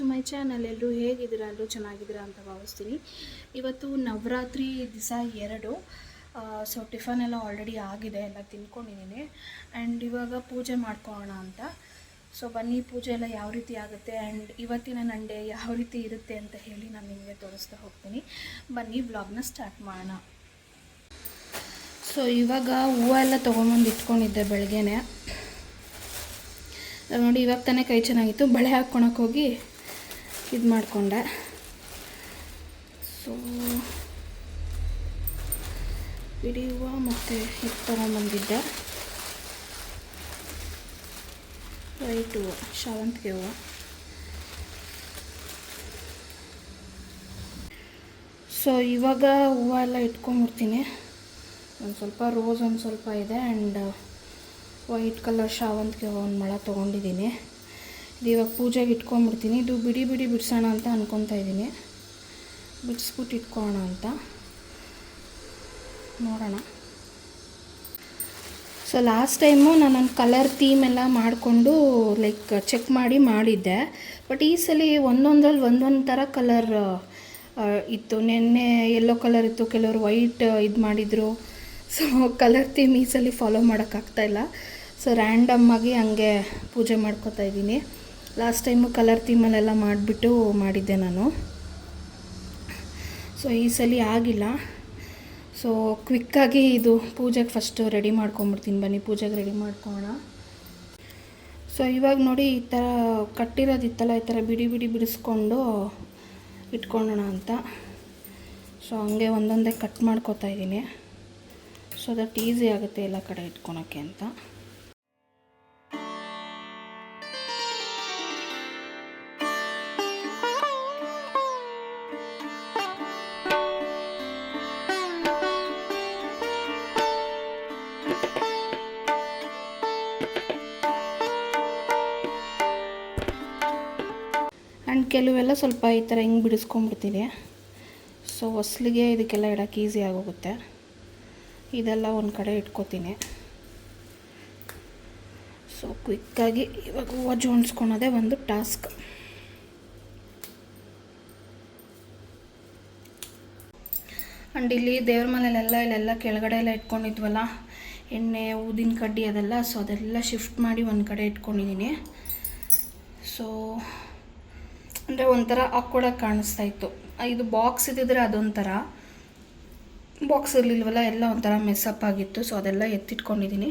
To my channel ಎಲ್ಲರೂ ಹೇಗಿದ್ದೀರಾ ಎಲ್ಲರೂ ಚೆನ್ನಾಗಿದ್ದೀರಾ ಅಂತ ಭಾವಿಸ್ತೀನಿ. ಇವತ್ತು ನವರಾತ್ರಿ ದಿವಸ ಎರಡು ಸೊ ಟಿಫನ್ ಎಲ್ಲ ಆಲ್ರೆಡಿ ಆಗಿದೆ ಎಲ್ಲ ತಿನ್ಕೊಂಡಿದ್ದೀನಿ. ಆ್ಯಂಡ್ ಇವಾಗ ಪೂಜೆ ಮಾಡ್ಕೊಳ್ಳೋಣ ಅಂತ. ಸೊ ಬನ್ನಿ, ಪೂಜೆ ಎಲ್ಲ ಯಾವ ರೀತಿ ಆಗುತ್ತೆ ಆ್ಯಂಡ್ ಇವತ್ತಿನ ನಂಡೆ ಯಾವ ರೀತಿ ಇರುತ್ತೆ ಅಂತ ಹೇಳಿ ನಾನು ನಿಮಗೆ ತೋರಿಸ್ತಾ ಹೋಗ್ತೀನಿ. ಬನ್ನಿ ಬ್ಲಾಗ್ನ ಸ್ಟಾರ್ಟ್ ಮಾಡೋಣ. ಸೊ ಇವಾಗ ಹೂವು ಎಲ್ಲ ತೊಗೊಂಬಂದು ಇಟ್ಕೊಂಡಿದ್ದೆ ಬೆಳಗ್ಗೆನೆ. ನೋಡಿ, ಇವಾಗ ತಾನೇ ಕೈ ಚೆನ್ನಾಗಿತ್ತು. ಬಳೆ ಹಾಕ್ಕೊಳಕ್ಕೆ ಹೋಗಿ ಇದು ಮಾಡಿಕೊಂಡೆ. ಸೊ ಬಿಡಿ ಹೂವು ಮತ್ತು ಇದು ತೊಗೊಂಬಂದಿದ್ದೆ ವೈಟ್ ಹೂವು ಶಾವಂತಿಗೆ ಹೂವು. ಸೊ ಇವಾಗ ಹೂವು ಎಲ್ಲ ಇಟ್ಕೊಂಬಿಡ್ತೀನಿ ಒಂದು ಸ್ವಲ್ಪ ರೋಸ್ ಒಂದು ಸ್ವಲ್ಪ ಇದೆ ಆ್ಯಂಡ್ ವೈಟ್ ಕಲರ್ ಶಾವಂತಿಗೆ ಒಂದು ಮೊಳ ತೊಗೊಂಡಿದ್ದೀನಿ. ಇವಾಗ ಪೂಜೆಗೆ ಇಟ್ಕೊಂಬಿಡ್ತೀನಿ ಇದು ಬಿಡಿ ಬಿಡಿ ಬಿಡಿಸೋಣ ಅಂತ ಅನ್ಕೊತಾ ಇದ್ದೀನಿ. ಬಿಡಿಸ್ಬಿಟ್ಟು ಇಟ್ಕೋಣ ಅಂತ. ನೋಡೋಣ. ಸೊ ಲಾಸ್ಟ್ ಟೈಮು ನಾನು ಕಲರ್ ಥೀಮ್ ಎಲ್ಲ ಮಾಡಿಕೊಂಡು ಲೈಕ್ ಚೆಕ್ ಮಾಡಿ ಮಾಡಿದ್ದೆ. ಬಟ್ ಈ ಸಲ ಒಂದೊಂದ್ರಲ್ಲಿ ಒಂದೊಂದು ಥರ ಕಲರ್ ಇತ್ತು. ನಿನ್ನೆ ಯೆಲ್ಲೋ ಕಲರ್ ಇತ್ತು. ಕೆಲವರು ವೈಟ್ ಇದು ಮಾಡಿದರು. ಸೊ ಕಲರ್ ಥೀಮ್ ಈ ಸಲ ಫಾಲೋ ಮಾಡೋಕ್ಕಾಗ್ತಾಯಿಲ್ಲ ಸೊ ರ್ಯಾಂಡಮ್ ಆಗಿ ಹಂಗೆ ಪೂಜೆ ಮಾಡ್ಕೋತಾ ಇದ್ದೀನಿ. ಲಾಸ್ಟ್ ಟೈಮು ಕಲರ್ ಥೀಮಲ್ಲೆಲ್ಲ ಮಾಡಿಬಿಟ್ಟು ಮಾಡಿದ್ದೆ ನಾನು. ಸೊ ಈ ಸಲ ಆಗಿಲ್ಲ. ಸೊ ಕ್ವಿಕ್ಕಾಗಿ ಇದು ಪೂಜೆಗೆ ಫಸ್ಟು ರೆಡಿ ಮಾಡ್ಕೊಂಬಿಡ್ತೀನಿ ಬನ್ನಿ, ಪೂಜೆಗೆ ರೆಡಿ ಮಾಡ್ಕೊಳ್ಳೋಣ. ಸೊ ಇವಾಗ ನೋಡಿ ಈ ಥರ ಕಟ್ಟಿರೋದಿತ್ತಲ್ಲ ಈ ಥರ ಬಿಡಿ ಬಿಡಿ ಬಿಡಿಸ್ಕೊಂಡು ಇಟ್ಕೊಳ್ಳೋಣ ಅಂತ. ಸೊ ಹಂಗೆ ಒಂದೊಂದೇ ಕಟ್ ಮಾಡ್ಕೋತಾ ಇದ್ದೀನಿ. ಸೊ ದಟ್ ಈಸಿ ಆಗುತ್ತೆ ಎಲ್ಲ ಕಡೆ ಇಟ್ಕೊಳಕ್ಕೆ ಅಂತ. ಕೆಲವೆಲ್ಲ ಸ್ವಲ್ಪ ಈ ಥರ ಹಿಂಗೆ ಬಿಡಿಸ್ಕೊಂಡ್ಬಿಡ್ತೀನಿ. ಸೊ ಹೊಸ್ಲಿಗೆ ಇದಕ್ಕೆಲ್ಲ ಇಡೋಕ್ಕೆ ಈಸಿ ಆಗೋಗುತ್ತೆ. ಇದೆಲ್ಲ ಒಂದು ಕಡೆ ಇಟ್ಕೋತೀನಿ. ಸೊ ಕ್ವಿಕ್ಕಾಗಿ ಇವಾಗ ಹೂವು ಜೋಡಿಸ್ಕೊಳೋದೇ ಒಂದು ಟಾಸ್ಕ್ ಆ್ಯಂಡ್ ಇಲ್ಲಿ ದೇವ್ರ ಮನೇಲೆಲ್ಲ, ಇಲ್ಲೆಲ್ಲ ಕೆಳಗಡೆ ಎಲ್ಲ ಇಟ್ಕೊಂಡಿದ್ವಲ್ಲ, ಎಣ್ಣೆ, ಊದಿನ ಕಡ್ಡಿ ಅದೆಲ್ಲ ಸೊ ಅದೆಲ್ಲ ಶಿಫ್ಟ್ ಮಾಡಿ ಒಂದು ಕಡೆ ಇಟ್ಕೊಂಡಿದ್ದೀನಿ ಸೊ ಅಂದರೆ ಒಂಥರ ಆಕ್ವರ್ಡಾಗಿ ಕಾಣಿಸ್ತಾ ಇತ್ತು. ಇದು ಬಾಕ್ಸ್ ಇದ್ದಿದ್ರೆ ಅದೊಂಥರ ಬಾಕ್ಸ್ ಇರಲಿಲ್ವಲ್ಲ, ಎಲ್ಲ ಒಂಥರ ಮೆಸ್ಸಪ್ ಆಗಿತ್ತು. ಸೊ ಅದೆಲ್ಲ ಎತ್ತಿಟ್ಕೊಂಡಿದ್ದೀನಿ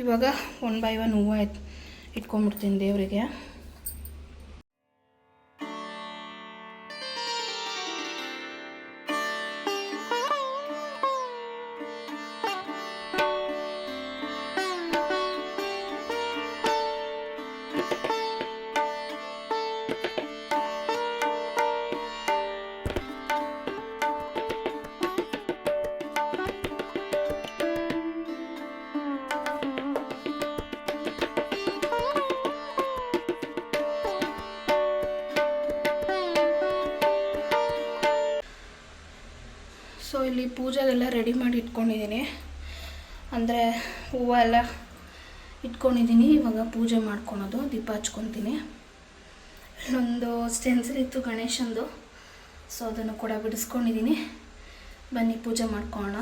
ಇವಾಗ ಒನ್ ಬೈ ಒನ್ ಹೂವು ಎತ್, ಇಟ್ಕೊಂಡ್ಬಿಡ್ತೀನಿ ದೇವರಿಗೆ. ಸೊ ಇಲ್ಲಿ ಪೂಜೆಗೆಲ್ಲ ರೆಡಿ ಮಾಡಿ ಇಟ್ಕೊಂಡಿದ್ದೀನಿ. ಅಂದರೆ ಹೂವು ಎಲ್ಲ ಇಟ್ಕೊಂಡಿದ್ದೀನಿ. ಇವಾಗ ಪೂಜೆ ಮಾಡ್ಕೊಳೋದು, ದೀಪ ಹಚ್ಕೊತೀನಿ. ಇಲ್ಲೊಂದು ಸ್ಟೆನ್ಸಿಲ್ ಇತ್ತು ಗಣೇಶಂದು. ಸೊ ಅದನ್ನು ಕೂಡ ಬಿಡಿಸ್ಕೊಂಡಿದ್ದೀನಿ. ಬನ್ನಿ ಪೂಜೆ ಮಾಡ್ಕೊಳ್ಳೋಣ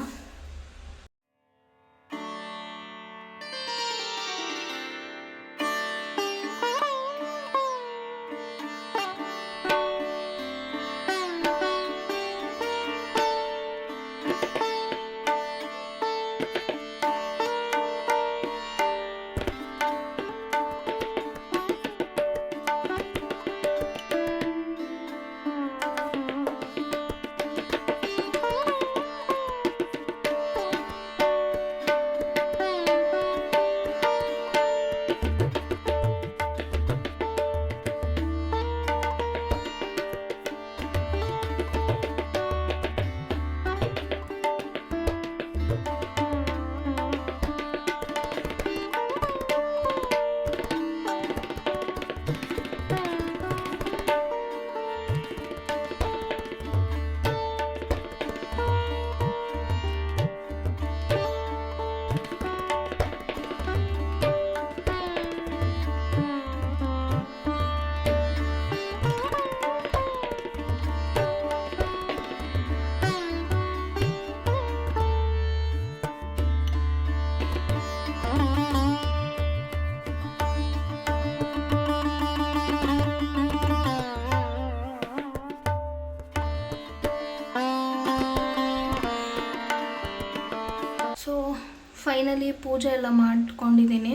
ಫೈನಲಿ ಪೂಜೆ ಎಲ್ಲ ಮಾಡ್ಕೊಂಡಿದ್ದೀನಿ.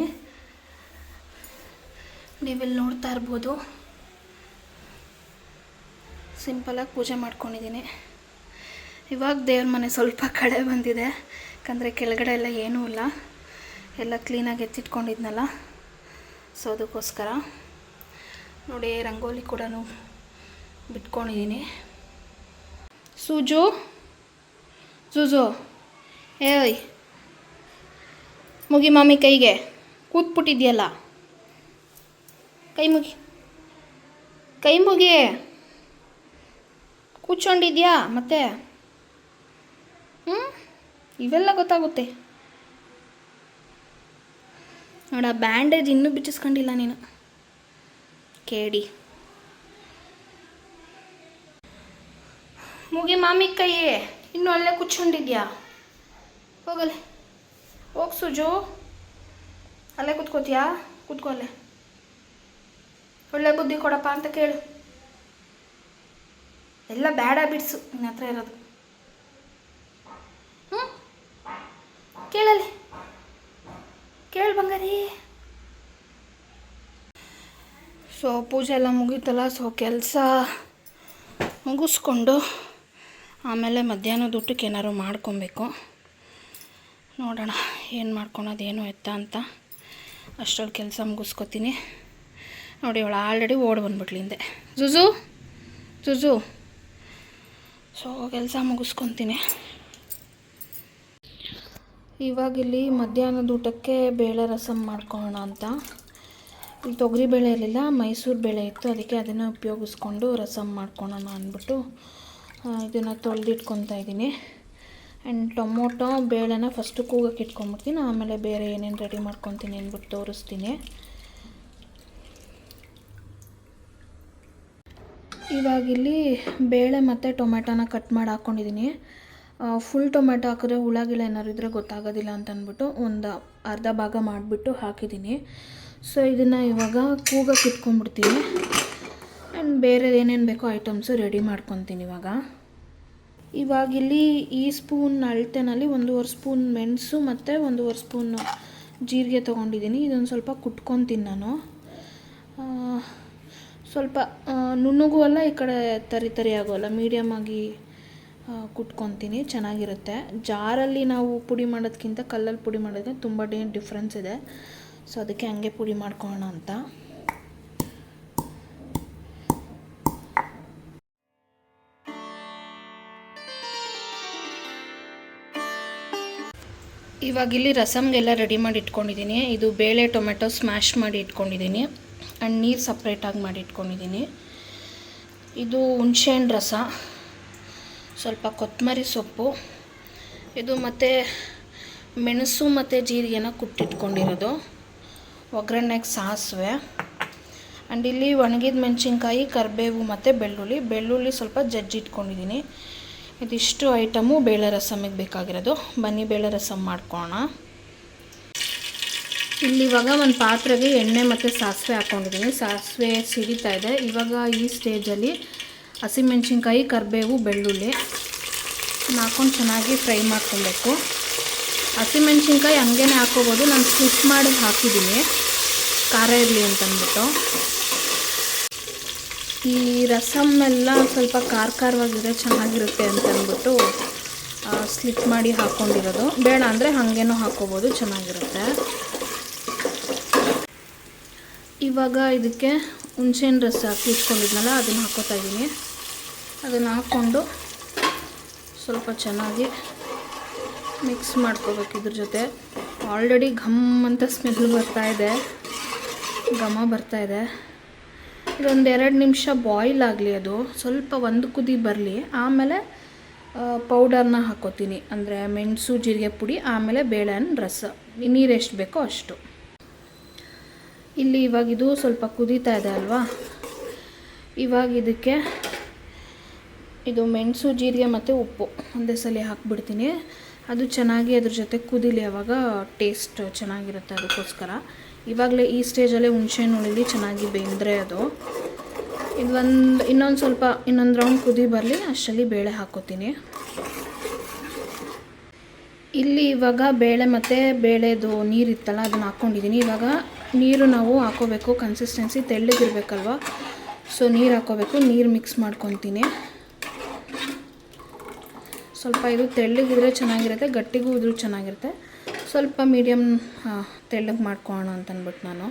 ನೀವಿಲ್ಲಿ ನೋಡ್ತಾ ಇರ್ಬೋದು. ಸಿಂಪಲಾಗಿ ಪೂಜೆ ಮಾಡ್ಕೊಂಡಿದ್ದೀನಿ. ಇವಾಗ ದೇವ್ರ ಮನೆ ಸ್ವಲ್ಪ ಕಡೆ ಬಂದಿದೆ. ಯಾಕಂದರೆ ಕೆಳಗಡೆ ಎಲ್ಲ ಏನೂ ಇಲ್ಲ. ಎಲ್ಲ ಕ್ಲೀನಾಗಿ ಎತ್ತಿಟ್ಕೊಂಡಿದ್ನಲ್ಲ. ಸೊ ಅದಕ್ಕೋಸ್ಕರ ನೋಡಿ ರಂಗೋಲಿ ಕೂಡ ಬಿಟ್ಕೊಂಡಿದ್ದೀನಿ. ಸೂಜು ಜೂಜು ಏಯ್ ಮುಗಿ ಮಾಮಿ ಕೈಗೆ. ಕೂತ್ಬಿಟ್ಟಿದ್ಯಲ್ಲ? ಕೈ ಮುಗಿ. ಕೈ ಮುಗಿ. ಕೂತ್ಕೊಂಡಿದ್ಯಾ ಮತ್ತೆ? ಹ್ಞೂ ಇವೆಲ್ಲ ಗೊತ್ತಾಗುತ್ತೆ. ನೋಡ, ಬ್ಯಾಂಡೇಜ್ ಇನ್ನೂ ಬಿಚ್ಚಿಸ್ಕೊಂಡಿಲ್ಲ ನೀನು. ಕೇಡಿ ಮುಗಿ ಮಾಮಿ ಕೈ ಇನ್ನು ಅಲ್ಲೇ ಕೂತ್ಕೊಂಡಿದ್ಯಾ? ಹೋಗಲೆ. ಹೋಗ್ ಸುಜು ಅಲ್ಲೇ ಕೂತ್ಕೋತೀಯಾ? ಕೂತ್ಕೋ ಅಲ್ಲೇ. ಒಳ್ಳೆ ಬುದ್ಧಿ ಕೊಡಪ್ಪ ಅಂತ ಕೇಳು. ಎಲ್ಲ ಬ್ಯಾಡ ಬಿಡ್ಸು ನಿನ್ನ ಹತ್ರ ಇರೋದು. ಹ್ಞೂ ಕೇಳಲಿ ಕೇಳು ಬಂಗಾರಿ. ಸೊ, ಪೂಜೆ ಎಲ್ಲ ಮುಗೀತಲ್ಲ, ಸೊ, ಕೆಲಸ ಮುಗಿಸ್ಕೊಂಡು ಆಮೇಲೆ ಮಧ್ಯಾಹ್ನದ ಊಟಕ್ಕೆ ಏನಾದ್ರು ಮಾಡ್ಕೊಬೇಕು. ನೋಡೋಣ, ಏನು ಮಾಡ್ಕೊಳೋದು ಎತ್ತ ಅಂತ. ಅಷ್ಟರಲ್ಲಿ ಕೆಲಸ ಮುಗಿಸ್ಕೊತೀನಿ. ನೋಡಿ ಅವಳು ಆಲ್ರೆಡಿ ಓಡ್ ಬಂದ್ಬಿಟ್ಲಿ ಹಿಂದೆ. ಜುಜು ಜುಜು. ಸೊ ಕೆಲಸ ಮುಗಿಸ್ಕೊತೀನಿ. ಇವಾಗಿಲ್ಲಿ ಮಧ್ಯಾಹ್ನದ ಊಟಕ್ಕೆ ಬೇಳೆ ರಸಮ್ ಮಾಡ್ಕೊಳ್ಳೋಣ ಅಂತ. ಇಲ್ಲಿ ತೊಗರಿ ಬೇಳೆ ಇರಲಿಲ್ಲ, ಮೈಸೂರು ಬೇಳೆ ಇತ್ತು, ಅದಕ್ಕೆ ಅದನ್ನು ಉಪಯೋಗಿಸ್ಕೊಂಡು ರಸಮ್ ಮಾಡ್ಕೊಳೋಣ ಅಂದ್ಬಿಟ್ಟು ಇದನ್ನು ತೊಳೆದಿಟ್ಕೊತಾ ಇದ್ದೀನಿ. ಆ್ಯಂಡ್ ಟೊಮೊಟೊ, ಬೇಳೆನ ಫಸ್ಟು ಕೂಗಕ್ಕೆ ಇಟ್ಕೊಂಬಿಡ್ತೀನಿ. ಆಮೇಲೆ ಬೇರೆ ಏನೇನು ರೆಡಿ ಮಾಡ್ಕೊತೀನಿ ಅಂದ್ಬಿಟ್ಟು ತೋರಿಸ್ತೀನಿ. ಇವಾಗಿಲ್ಲಿ ಬೇಳೆ ಮತ್ತು ಟೊಮೆಟೊನ ಕಟ್ ಮಾಡಿ ಹಾಕ್ಕೊಂಡಿದ್ದೀನಿ ಫುಲ್ ಟೊಮೆಟೊ ಹಾಕಿದ್ರೆ ಹುಳಗಿಳ ಏನಾದ್ರು ಇದ್ದರೆ ಗೊತ್ತಾಗೋದಿಲ್ಲ ಅಂತ ಅಂದ್ಬಿಟ್ಟು ಒಂದು ಅರ್ಧ ಭಾಗ ಮಾಡಿಬಿಟ್ಟು ಹಾಕಿದ್ದೀನಿ ಸೊ ಇದನ್ನು ಇವಾಗ ಕೂಗಕ್ಕೆ ಇಟ್ಕೊಂಡ್ಬಿಡ್ತೀನಿ. ಆ್ಯಂಡ್ ಬೇರೆ ಏನೇನು ಬೇಕೋ ಐಟಮ್ಸು ರೆಡಿ ಮಾಡ್ಕೊತೀನಿ ಇವಾಗ. ಇವಾಗಿಲ್ಲಿ ಈ ಸ್ಪೂನ್ ಅಳತೆನಲ್ಲಿ ಒಂದೂವರೆ ಸ್ಪೂನ್ ಮೆಣಸು ಮತ್ತು ಒಂದೂವರೆ ಸ್ಪೂನ್ ಜೀರಿಗೆ ತೊಗೊಂಡಿದ್ದೀನಿ. ಇದೊಂದು ಸ್ವಲ್ಪ ಕುಟ್ಕೊತೀನಿ ನಾನು. ಸ್ವಲ್ಪ ನುಣ್ಣಗೂ ಅಲ್ಲ ಈ ಕಡೆ ತರಿ ತರಿ ಆಗೋಲ್ಲ ಮೀಡಿಯಮ್ ಆಗಿ ಆ, ಕುಟ್ಕೊತೀನಿ. ಚೆನ್ನಾಗಿರುತ್ತೆ. ಜಾರಲ್ಲಿ ನಾವು ಪುಡಿ ಮಾಡೋದಕ್ಕಿಂತ ಕಲ್ಲಲ್ಲಿ ಪುಡಿ ಮಾಡೋದಕ್ಕೆ ತುಂಬ ಡಿಫ್ರೆನ್ಸ್ ಇದೆ. ಸೊ ಅದಕ್ಕೆ ಹಂಗೆ ಪುಡಿ ಮಾಡ್ಕೊಳ್ಳೋಣ ಅಂತ. ಇವಾಗ ಇಲ್ಲಿ ರಸಮ್ಗೆಲ್ಲ ರೆಡಿ ಮಾಡಿ ಇಟ್ಕೊಂಡಿದ್ದೀನಿ. ಇದು ಬೇಳೆ, ಟೊಮೆಟೊ ಸ್ಮ್ಯಾಶ್ ಮಾಡಿ ಇಟ್ಕೊಂಡಿದ್ದೀನಿ. ಆ್ಯಂಡ್ ನೀರು ಸಪ್ರೇಟಾಗಿ ಮಾಡಿ ಇಟ್ಕೊಂಡಿದ್ದೀನಿ. ಇದು ಹುಣ್ಸೆಹಣ್ಣು ರಸ. ಸ್ವಲ್ಪ ಕೊತ್ತಂಬರಿ ಸೊಪ್ಪು. ಇದು ಮತ್ತು ಮೆಣಸು ಮತ್ತು ಜೀರಿಗೆನ ಕುಟ್ಟಿಟ್ಕೊಂಡಿರೋದು. ಒಗ್ಗರಣೆಗೆ ಸಾಸಿವೆ. ಆ್ಯಂಡ್ ಇಲ್ಲಿ ಒಣಗಿದ ಮೆಣಸಿನ್ಕಾಯಿ, ಕರಿಬೇವು ಮತ್ತು ಬೆಳ್ಳುಳ್ಳಿ. ಬೆಳ್ಳುಳ್ಳಿ ಸ್ವಲ್ಪ ಜಜ್ಜಿಟ್ಕೊಂಡಿದ್ದೀನಿ. ಇದಿಷ್ಟು ಐಟಮು ಬೇಳೆ ರಸಮಿಗೆ ಬೇಕಾಗಿರೋದು. ಬನ್ನಿ ಬೇಳೆ ರಸಮ್ ಮಾಡ್ಕೊಳ್ಳೋಣ ಇಲ್ಲಿ ಇವಾಗ ಒಂದು ಪಾತ್ರೆಗೆ ಎಣ್ಣೆ ಮತ್ತು ಸಾಸಿವೆ ಹಾಕ್ಕೊಂಡಿದ್ದೀನಿ ಸಾಸಿವೆ ಸಿಡಿತಾ ಇದೆ. ಇವಾಗ ಈ ಸ್ಟೇಜಲ್ಲಿ ಹಸಿಮೆಣ್ಸಿನ್ಕಾಯಿ, ಕರಿಬೇವು, ಬೆಳ್ಳುಳ್ಳಿ ಹಾಕ್ಕೊಂಡು ಚೆನ್ನಾಗಿ ಫ್ರೈ ಮಾಡ್ಕೊಬೇಕು. ಹಸಿಮೆಣ್ಸಿನ್ಕಾಯಿ ಹಂಗೇನೆ ಹಾಕೋಬೋದು. ನಾನು ಸ್ಟಿಚ್ ಮಾಡಿ ಹಾಕಿದ್ದೀನಿ. ಖಾರ ಇರಲಿ ಅಂತಂದ್ಬಿಟ್ಟು. ಈ ರಸಮ್ಮೆಲ್ಲ ಸ್ವಲ್ಪ ಖಾರ ಖಾರವಾಗಿದ್ರೆ ಚೆನ್ನಾಗಿರುತ್ತೆ ಅಂತ ಅಂದ್ಬಿಟ್ಟು ಸ್ಲಿಪ್ ಮಾಡಿ ಹಾಕ್ಕೊಂಡಿರೋದು ಬೇಡ ಅಂದರೆ ಹಾಗೇನೂ ಹಾಕ್ಕೋಬೋದು ಚೆನ್ನಾಗಿರುತ್ತೆ. ಇವಾಗ ಇದಕ್ಕೆ ಹುಣ್ಸೆಹಣ್ಣು ರಸ ಹಾಕಿ ಇಟ್ಕೊಂಡಿದ್ನಲ್ಲ ಅದನ್ನು ಹಾಕೋತಾ ಇದ್ದೀನಿ ಅದನ್ನು ಹಾಕ್ಕೊಂಡು ಸ್ವಲ್ಪ ಚೆನ್ನಾಗಿ ಮಿಕ್ಸ್ ಮಾಡ್ಕೋಬೇಕು ಇದ್ರ ಜೊತೆ. ಆಲ್ರೆಡಿ ಘಮ್ ಅಂತ ಸ್ಮೆಲ್ ಬರ್ತಾಯಿದೆ ಘಮ ಬರ್ತಾಯಿದೆ ಇದೊಂದು ಎರಡು ನಿಮಿಷ ಬಾಯ್ಲ್ ಆಗಲಿ ಅದು. ಸ್ವಲ್ಪ ಒಂದು ಕುದಿ ಬರಲಿ. ಆಮೇಲೆ ಪೌಡರ್ನ ಹಾಕೋತೀನಿ. ಅಂದರೆ ಮೆಣಸು, ಜೀರಿಗೆ ಪುಡಿ, ಆಮೇಲೆ ಬೇಳೆಹಣ್ಣು ರಸ. ನೀರು ಎಷ್ಟು ಬೇಕೋ ಅಷ್ಟು. ಇಲ್ಲಿ ಇವಾಗ ಇದು ಸ್ವಲ್ಪ ಕುದೀತಾ ಇದೆ ಅಲ್ವಾ? ಇವಾಗ ಇದಕ್ಕೆ ಇದು ಮೆಣಸು, ಜೀರಿಗೆ ಮತ್ತು ಉಪ್ಪು ಒಂದೇ ಸಲ ಹಾಕ್ಬಿಡ್ತೀನಿ. ಅದು ಚೆನ್ನಾಗಿ ಅದ್ರ ಜೊತೆ ಕುದೀಲಿ ಅವಾಗ ಟೇಸ್ಟ್ ಚೆನ್ನಾಗಿರುತ್ತೆ ಅದಕ್ಕೋಸ್ಕರ. ಇವಾಗಲೇ ಈ ಸ್ಟೇಜಲ್ಲೇ ಹುಣಸೆಹಣ್ಣು ಹುಳಿಲಿ ಚೆನ್ನಾಗಿ ಬೆಂದರೆ ಅದು. ಇದು ಒಂದು ಇನ್ನೊಂದು ಸ್ವಲ್ಪ, ಇನ್ನೊಂದು ರೌಂಡ್ ಕುದಿ ಬರಲಿ, ಅಷ್ಟರಲ್ಲಿ ಬೇಳೆ ಹಾಕೋತೀನಿ. ಇಲ್ಲಿ ಇವಾಗ ಬೇಳೆ ಮತ್ತು ಬೇಳೆದು ನೀರಿತ್ತಲ್ಲ ಅದನ್ನು ಹಾಕ್ಕೊಂಡಿದ್ದೀನಿ ಇವಾಗ ನೀರು ನಾವು ಹಾಕೋಬೇಕು ಕನ್ಸಿಸ್ಟೆನ್ಸಿ ತೆಳ್ಳಗಿರ್ಬೇಕಲ್ವ? ಸೊ ನೀರು ಹಾಕೋಬೇಕು, ನೀರು ಮಿಕ್ಸ್ ಮಾಡ್ಕೊತೀನಿ. ಸ್ವಲ್ಪ ಇದು ತೆಳ್ಳಗಿದ್ರೆ ಚೆನ್ನಾಗಿರುತ್ತೆ, ಗಟ್ಟಿಗೂ ಇದ್ರೂ ಚೆನ್ನಾಗಿರುತ್ತೆ. ಸ್ವಲ್ಪ ಮೀಡಿಯಮ್ ತೆಳ್ಳಗೆ ಮಾಡ್ಕೊಳ್ಳೋಣ ಅಂತ ಅಂದ್ಬಿಟ್ಟು ನಾನು.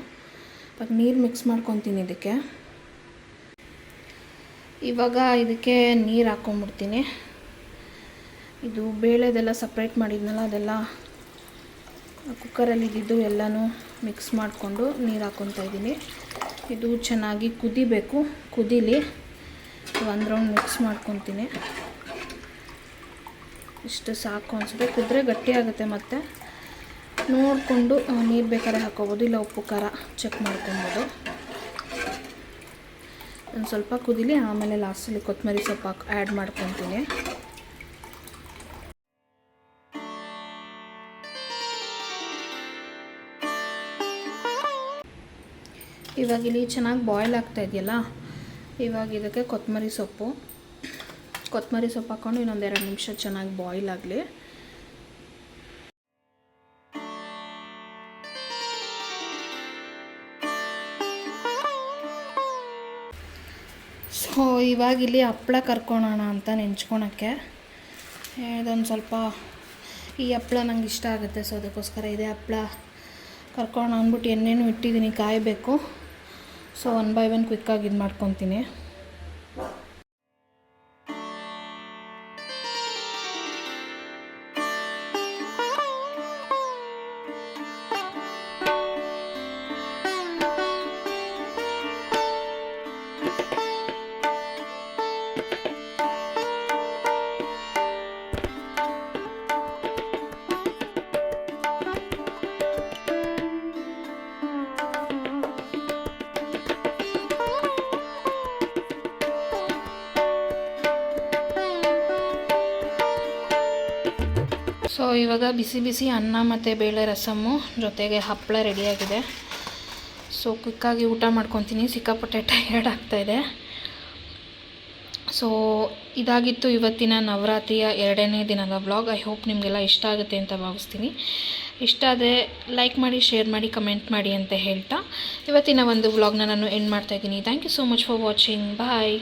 ಇವಾಗ ನೀರು ಮಿಕ್ಸ್ ಮಾಡ್ಕೊತೀನಿ ಇದಕ್ಕೆ. ಇವಾಗ ಇದಕ್ಕೆ ನೀರು ಹಾಕ್ಕೊಂಬಿಡ್ತೀನಿ ಇದು ಬೇಳೆದೆಲ್ಲ ಸಪ್ರೇಟ್ ಮಾಡಿದ್ನಲ್ಲ, ಅದೆಲ್ಲ ಕುಕ್ಕರಲ್ಲಿ ಇದ್ದಿದ್ದು ಎಲ್ಲನೂ ಮಿಕ್ಸ್ ಮಾಡಿಕೊಂಡು ನೀರು ಹಾಕ್ಕೊತಾ ಇದ್ದೀನಿ. ಇದು ಚೆನ್ನಾಗಿ ಕುದಿಬೇಕು, ಕುದೀಲಿ ಒಂದು ರೌಂಡ್ ಮಿಕ್ಸ್ ಮಾಡ್ಕೊತೀನಿ ಇಷ್ಟು ಸಾಕು ಅನಿಸುತ್ತೆ ಕುದ್ರೆ ಗಟ್ಟಿ ಆಗುತ್ತೆ ಮತ್ತು. ನೋಡಿಕೊಂಡು ನೀರು ಬೇಕಾದ್ರೆ ಹಾಕೋಬೋದು, ಇಲ್ಲ ಉಪ್ಪು, ಖಾರ ಚೆಕ್ ಮಾಡ್ಕೊಬೋದು. ಒಂದು ಸ್ವಲ್ಪ ಕುದಿಲಿ, ಆಮೇಲೆ ಲಾಸ್ಟಲ್ಲಿ ಕೊತ್ತಂಬರಿ ಸೊಪ್ಪು ಹಾಕಿ ಆ್ಯಡ್ ಮಾಡ್ಕೊತೀನಿ. ಇವಾಗ ಇಲ್ಲಿ ಚೆನ್ನಾಗಿ ಬಾಯ್ಲ್ ಆಗ್ತಾ ಇದೆಯಲ್ಲ, ಇವಾಗ ಇದಕ್ಕೆ ಕೊತ್ತಂಬರಿ ಸೊಪ್ಪು. ಕೊತ್ತಂಬರಿ ಸೊಪ್ಪು ಹಾಕ್ಕೊಂಡು ಇನ್ನೊಂದು ಎರಡು ನಿಮಿಷ ಚೆನ್ನಾಗಿ ಬಾಯ್ಲ್ ಆಗಲಿ. ಇವಾಗ ಇಲ್ಲಿ ಹಪ್ಪಳ ಕರ್ಕೊಳೋಣ ಅಂತ ನೆಂಚ್ಕೊಳಕ್ಕೆ. ಇದೊಂದು ಸ್ವಲ್ಪ ಈ ಹಪ್ಪಳ ನಂಗೆ ಇಷ್ಟ ಆಗುತ್ತೆ, ಸೊ ಅದಕ್ಕೋಸ್ಕರ ಇದೆ ಹಪ್ಪಳ ಕರ್ಕೊಳೋಣ ಅಂದ್ಬಿಟ್ಟು ಎಣ್ಣೆನೂ ಇಟ್ಟಿದ್ದೀನಿ ಕಾಯಬೇಕು. ಸೊ ಒನ್ ಬೈ ಒನ್ ಕ್ವಿಕ್ಕಾಗಿ ಇದು ಮಾಡ್ಕೊತೀನಿ ಇವಾಗ ಬಿಸಿ ಬಿಸಿ ಅನ್ನ ಮತ್ತು ಬೇಳೆ ರಸಮ್ಮು ಜೊತೆಗೆ ಹಪ್ಪಳ ರೆಡಿಯಾಗಿದೆ. ಸೊ ಕ್ವಿಕ್ಕಾಗಿ ಊಟ ಮಾಡ್ಕೊತೀನಿ. ಸಿಕ್ಕಾಪಟ್ಟೆ ಟಯರ್ಡ್ ಆಗ್ತಾಯಿದೆ ಸೊ ಇದಾಗಿತ್ತು ಇವತ್ತಿನ ನವರಾತ್ರಿಯ ಎರಡನೇ ದಿನದ ವ್ಲಾಗ್ ಐ ಹೋಪ್ ನಿಮಗೆಲ್ಲ ಇಷ್ಟ ಆಗುತ್ತೆ ಅಂತ ಭಾವಿಸ್ತೀನಿ. ಇಷ್ಟ ಆದರೆ ಲೈಕ್ ಮಾಡಿ ಶೇರ್ ಮಾಡಿ ಕಮೆಂಟ್ ಮಾಡಿ ಅಂತ ಹೇಳ್ತಾ. ಇವತ್ತಿನ ಒಂದು ವ್ಲಾಗ್ನ ನಾನು ಎಂಡ್ ಮಾಡ್ತಾಯಿದ್ದೀನಿ thank you so much for watching bye